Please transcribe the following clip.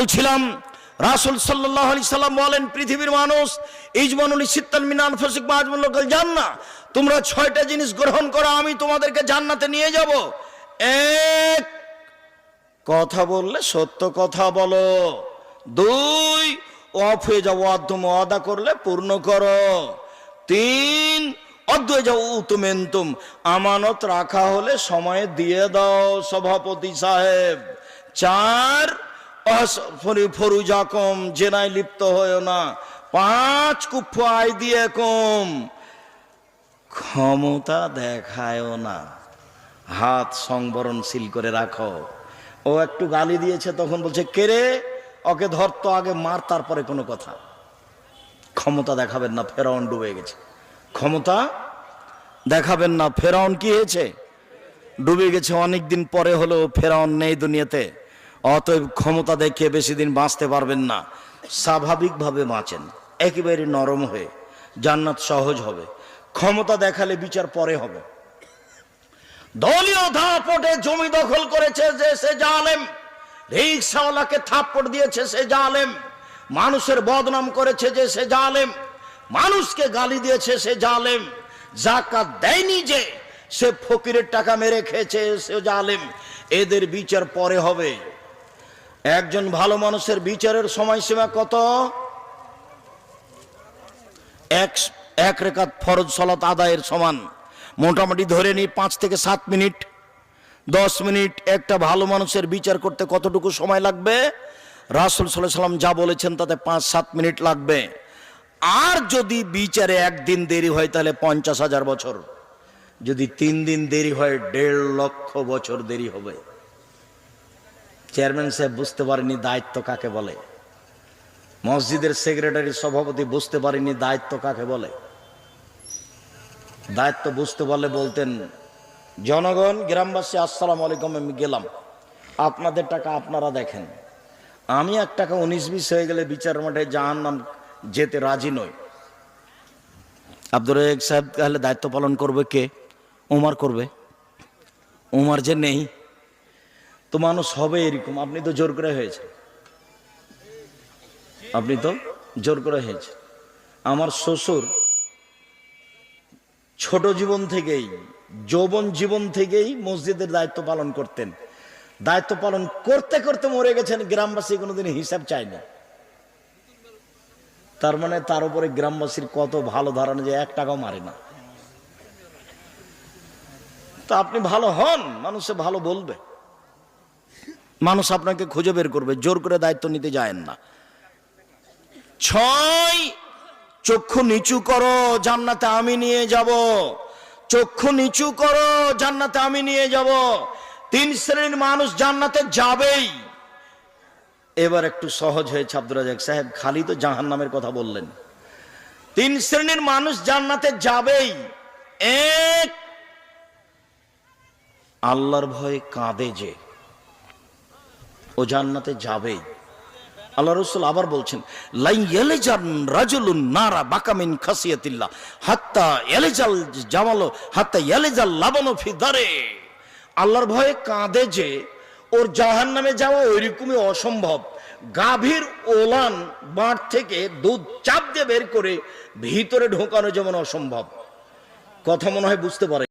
বলছিলাম, রাসুল সাল্লাহ আলি সাল্লাম বলেন, পৃথিবীর মানুষ, ইজমানুল সিত্তান মিনান ফসিক মাজমুল লোকাল জান্না তোমরা ছয়টা জিনিস গ্রহণ করো, আমি তোমাদেরকে জান্নাতে নিয়ে যাব। এক, কথা বললে সত্য কথা বলো। দুই, অফ হয়ে যাও অর্ধম অদা করলে পূর্ণ করো। তিন অদ্বয় যাও, উতুমেন্তুম, আমানত রাখা হলে সময় দিয়ে দাও, সভাপতি সাহেব। চার ফরুজা কম জেনায় লিপ্ত হয়েও না। পাঁচ কুফ আয় দিয়ে কম, ক্ষমতা দেখায়ও না। হাত সংবরণশীল করে রাখো। ও একটু গালি দিয়েছে, তখন বলছে কেরে ওকে ধরতো আগে, মার তারপরে কোনো কথা। ক্ষমতা দেখাবেন না, ফেরাউন ডুবে গেছে। ক্ষমতা দেখাবেন না, ফেরাউন কি হয়েছে? ডুবে গেছে অনেক দিন পরে হলেও ফেরাউন নেই দুনিয়াতে। অতএব ক্ষমতা দেখে বেশি দিন বাঁচতে পারবেন না। স্বাভাবিকভাবে বাঁচেন। একেবারে নরম হয়ে। জান্নাত সহজ হবে। ক্ষমতা দেখালে বিচার পরে হবে। দলীয় ধাপটে জমি দখল করেছে যে সে জালেম। রিক্সাওয়ালাকে থাপ্পড় দিয়েছে সে জালেম। মানুষের বদনাম করেছে যে সে জালেম। মানুষকে গালি দিয়েছে সে জালেম। জাকাত দেয়নি যে সে ফকিরের টাকা মেরে খেয়েছে সে জালেম। এদের বিচার পরে হবে। একজন ভালো মানুষের বিচারের সময়সীমা কত? এক রেখাত ফরজ সলাত আদায়ের সমান। মোটামুটি ধরে নিই পাঁচ থেকে সাত মিনিট। দশ মিনিট একটা ভালো মানুষের বিচার করতে কতটুকু সময় লাগবে? রাসুল সাল্লাহ সাল্লাম যা বলেছেন তাতে পাঁচ, সাত মিনিট লাগবে। আর যদি বিচারে একদিন দেরি হয় তাহলে পঞ্চাশ হাজার বছর। যদি তিন দিন দেরি হয়, দেড় লক্ষ বছর দেরি হবে। চেয়ারম্যান সাহেব বুঝতে পারেনি দায়িত্ব কাকে বলে। মসজিদের সেক্রেটারি সভাপতি বুঝতে পারেনি দায়িত্ব কাকে বলে। দায়িত্ব বুঝতে পারলে বলতেন, জনগণ, গ্রামবাসী, আসসালাম আলাইকুম, আমি গেলাম। আপনাদের টাকা আপনারা দেখেন। আমি এক টাকা উনিশ বিশ হয়ে গেলে বিচার মাঠে জাহান নাম যেতে রাজি নই। আব্দুর সাহেব তাহলে দায়িত্ব পালন করবে কে? উমার করবে। উমার যে নেই তো মানুষ হবে এরকম। আপনি তো জোর করে হয়েছে আপনি তো জোর করে হয়েছে আমার শ্বশুর ছোট জীবন থেকেই, যৌবন জীবন থেকেই মসজিদের দায়িত্ব পালন করতেন। দায়িত্ব পালন করতে করতে মরে গেছেন, গ্রামবাসী কোনোদিন হিসাব চায়নি। তার মানে তার উপরে গ্রামবাসীর কত ভালো ধারণা যে এক টাকাও মারে না। তা আপনি ভালো হন, মানুষে ভালো বলবে। মানুষ আপনাকে খুঁজে বের করবে, জোর করে দায়িত্ব নিতে যায় না। ছয়, চক্ষু নিচু করো, জান্নাতে আমি নিয়ে যাব। চক্ষু নিচু করো, জান্নাতে আমি নিয়ে যাব। তিন শ্রেণির মানুষ জান্নাতে যাবেই। এবার একটু সহজ হয়েছে আব্দুর সাহেব, খালি তো জাহান নামের কথা বললেন। তিন শ্রেণির মানুষ জান্নাতে যাবেই। এক, আল্লাহর ভয়ে কাঁদে যে। ও জান্নাতে যাবেই আল্লাহ রসুল আবার বলছেন নারা বাকামিন খাসিয়াতিল্লাহ, হাত্তা এলেজাল জামালো, হাত্তা এলেজাল লাবানো ফিদারে আল্লাহর ভয়ে কাঁদে যে, ওর জাহান নামে যাওয়া ওইরকমই অসম্ভব। গাভীর ওলান বাঁট থেকে দুধ চাপ দিয়ে বের করে ভিতরে ঢোকানো যেমন অসম্ভব। কথা মনে হয় বুঝতে পারে।